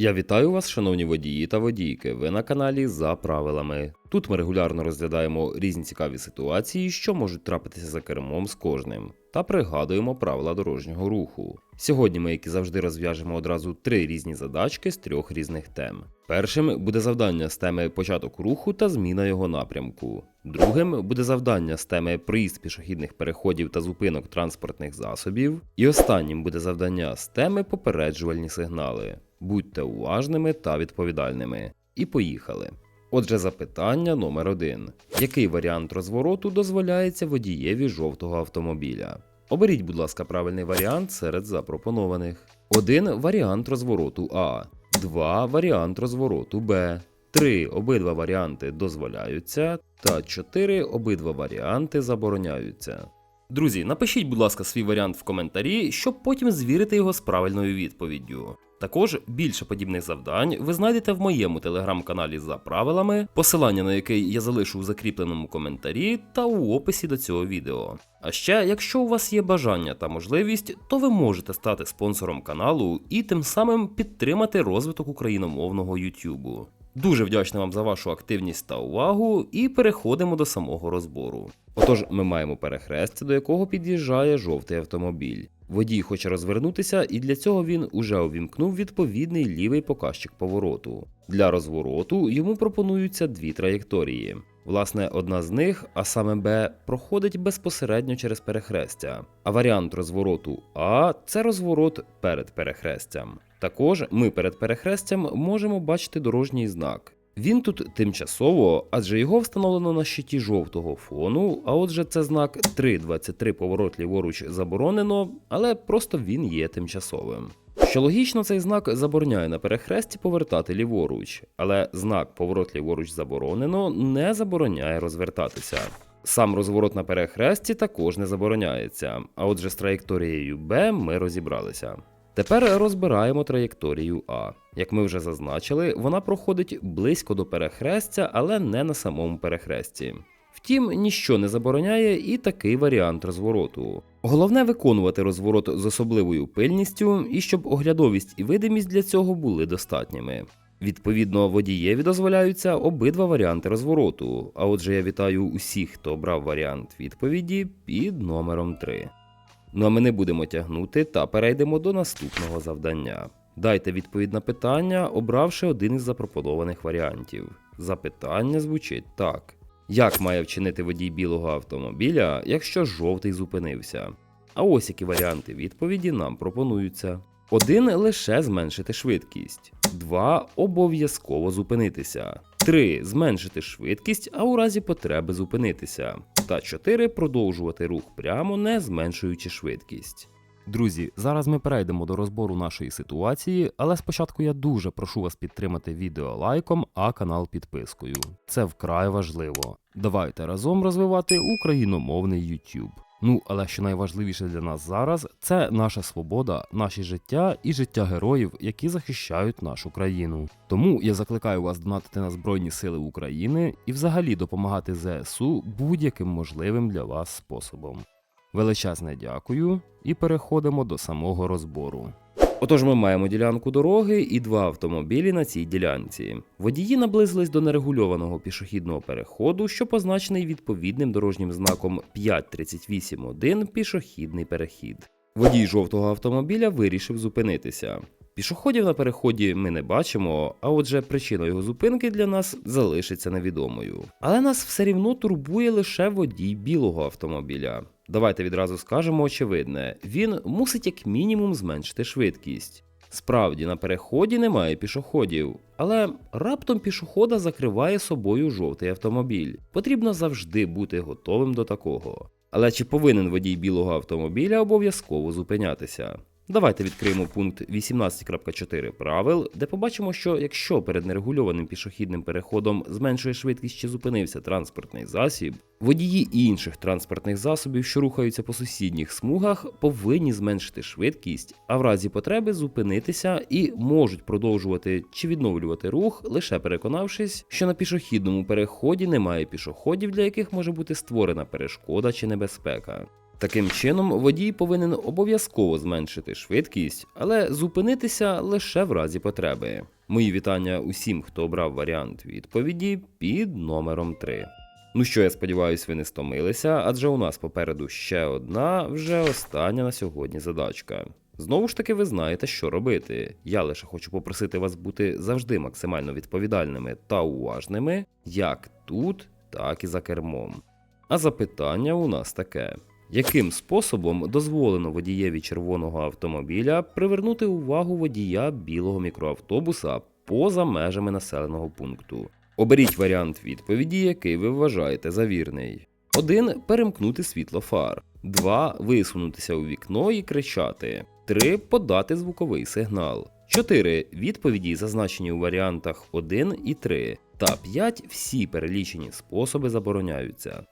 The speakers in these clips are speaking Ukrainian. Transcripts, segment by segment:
Я вітаю вас, шановні водії та водійки. Ви на каналі за правилами. Тут ми регулярно розглядаємо різні цікаві ситуації, що можуть трапитися за кермом з кожним, та пригадуємо правила дорожнього руху. Сьогодні ми, як і завжди, розв'яжемо одразу три різні задачки з трьох різних тем. Першим буде завдання з теми початок руху та зміна його напрямку. Другим буде завдання з теми проїзд пішохідних переходів та зупинок транспортних засобів. І останнім буде завдання з теми попереджувальні сигнали. Будьте уважними та відповідальними. І поїхали. Отже, запитання номер один: який варіант розвороту дозволяється водієві жовтого автомобіля? Оберіть, будь ласка, правильний варіант серед запропонованих. 1 варіант розвороту А, 2 варіант розвороту Б, 3 обидва варіанти дозволяються, та 4 обидва варіанти забороняються. Друзі, напишіть, будь ласка, свій варіант в коментарі, щоб потім звірити його з правильною відповіддю. Також більше подібних завдань ви знайдете в моєму телеграм-каналі за правилами, посилання на який я залишу у закріпленому коментарі та у описі до цього відео. А ще, якщо у вас є бажання та можливість, то ви можете стати спонсором каналу і тим самим підтримати розвиток україномовного YouTube. Дуже вдячний вам за вашу активність та увагу, і переходимо до самого розбору. Отож, ми маємо перехрестя, до якого під'їжджає жовтий автомобіль. Водій хоче розвернутися, і для цього він уже увімкнув відповідний лівий показчик повороту. Для розвороту йому пропонуються дві траєкторії. Власне, одна з них, а саме Б, проходить безпосередньо через перехрестя. А варіант розвороту А це розворот перед перехрестям. Також ми перед перехрестям можемо бачити дорожній знак. Він тут тимчасово, адже його встановлено на щиті жовтого фону, а отже, це знак 3.23 поворот ліворуч заборонено, але просто він є тимчасовим. Що логічно, цей знак забороняє на перехресті повертати ліворуч, але знак поворот ліворуч заборонено не забороняє розвертатися. Сам розворот на перехресті також не забороняється, а отже, з траєкторією Б ми розібралися. Тепер розбираємо траєкторію А. Як ми вже зазначили, вона проходить близько до перехрестя, але не на самому перехресті. Втім, ніщо не забороняє і такий варіант розвороту. Головне виконувати розворот з особливою пильністю і щоб оглядовість і видимість для цього були достатніми. Відповідно, водієві дозволяються обидва варіанти розвороту. А отже, я вітаю усіх, хто обрав варіант відповіді під номером 3. Ну а ми не будемо тягнути та перейдемо до наступного завдання. Дайте відповідь на питання, обравши один із запропонованих варіантів. Запитання звучить так: як має вчинити водій білого автомобіля, якщо жовтий зупинився? А ось які варіанти відповіді нам пропонуються: один лише зменшити швидкість, 2 обов'язково зупинитися, 3 зменшити швидкість, а у разі потреби зупинитися, та 4 продовжувати рух прямо, не зменшуючи швидкість. Друзі, зараз ми перейдемо до розбору нашої ситуації, але спочатку я дуже прошу вас підтримати відео лайком, а канал підпискою. Це вкрай важливо. Давайте разом розвивати україномовний YouTube. Ну, але що найважливіше для нас зараз, це наша свобода, наші життя і життя героїв, які захищають нашу країну. Тому я закликаю вас донатити на Збройні Сили України і взагалі допомагати ЗСУ будь-яким можливим для вас способом. Величезне дякую і переходимо до самого розбору. Отож, ми маємо ділянку дороги і два автомобілі на цій ділянці. Водії наблизились до нерегульованого пішохідного переходу, що позначений відповідним дорожнім знаком 5.38.1 пішохідний перехід. Водій жовтого автомобіля вирішив зупинитися. Пішоходів на переході ми не бачимо, а отже, причина його зупинки для нас залишиться невідомою. Але нас все рівно турбує лише водій білого автомобіля. Давайте відразу скажемо очевидне: він мусить як мінімум зменшити швидкість. Справді, на переході немає пішоходів, але раптом пішохода закриває собою жовтий автомобіль. Потрібно завжди бути готовим до такого. Але чи повинен водій білого автомобіля обов'язково зупинятися? Давайте відкриємо пункт 18.4 правил, де побачимо, що якщо перед нерегульованим пішохідним переходом зменшує швидкість чи зупинився транспортний засіб, водії інших транспортних засобів, що рухаються по сусідніх смугах, повинні зменшити швидкість, а в разі потреби зупинитися і можуть продовжувати чи відновлювати рух, лише переконавшись, що на пішохідному переході немає пішоходів, для яких може бути створена перешкода чи небезпека. Таким чином, водій повинен обов'язково зменшити швидкість, але зупинитися лише в разі потреби. Мої вітання усім, хто обрав варіант відповіді під номером 3. Ну що, я сподіваюся, ви не стомилися, адже у нас попереду ще одна, вже остання на сьогодні задачка. Знову ж таки, ви знаєте, що робити. Я лише хочу попросити вас бути завжди максимально відповідальними та уважними, як тут, так і за кермом. А запитання у нас таке: яким способом дозволено водієві червоного автомобіля привернути увагу водія білого мікроавтобуса поза межами населеного пункту? Оберіть варіант відповіді, який ви вважаєте за вірний. 1. Перемкнути світло фар. 2. Висунутися у вікно і кричати. 3. Подати звуковий сигнал. 4. Відповіді, зазначені у варіантах 1 і 3. Та 5. Всі перелічені способи забороняються.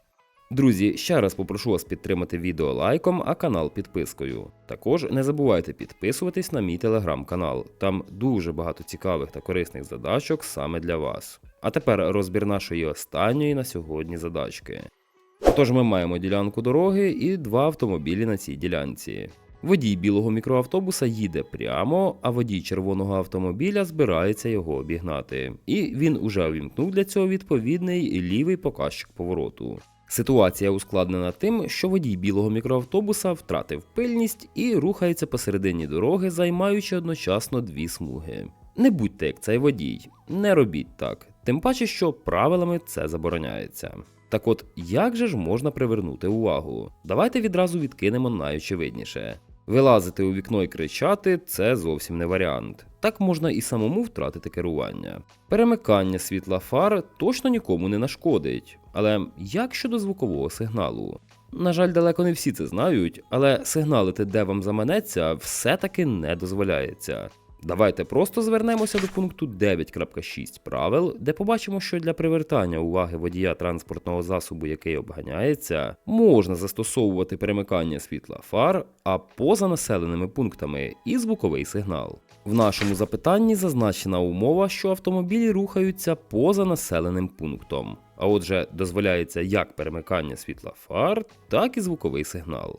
Друзі, ще раз попрошу вас підтримати відео лайком, а канал підпискою. Також не забувайте підписуватись на мій телеграм-канал. Там дуже багато цікавих та корисних задачок саме для вас. А тепер розбір нашої останньої на сьогодні задачки. Тож ми маємо ділянку дороги і два автомобілі на цій ділянці. Водій білого мікроавтобуса їде прямо, а водій червоного автомобіля збирається його обігнати. І він уже увімкнув для цього відповідний лівий показчик повороту. Ситуація ускладнена тим, що водій білого мікроавтобуса втратив пильність і рухається посередині дороги, займаючи одночасно дві смуги. Не будьте як цей водій, не робіть так, тим паче, що правилами це забороняється. Так от, як же ж можна привернути увагу? Давайте відразу відкинемо найочевидніше. Вилазити у вікно і кричати це зовсім не варіант. Так можна і самому втратити керування. Перемикання світла фар точно нікому не нашкодить. Але як щодо звукового сигналу? На жаль, далеко не всі це знають, але сигналити, де вам заманеться, все-таки не дозволяється. Давайте просто звернемося до пункту 9.6 правил, де побачимо, що для привертання уваги водія транспортного засобу, який обганяється, можна застосовувати перемикання світла фар, а поза населеними пунктами і звуковий сигнал. В нашому запитанні зазначена умова, що автомобілі рухаються поза населеним пунктом. А отже, дозволяється як перемикання світла фар, так і звуковий сигнал.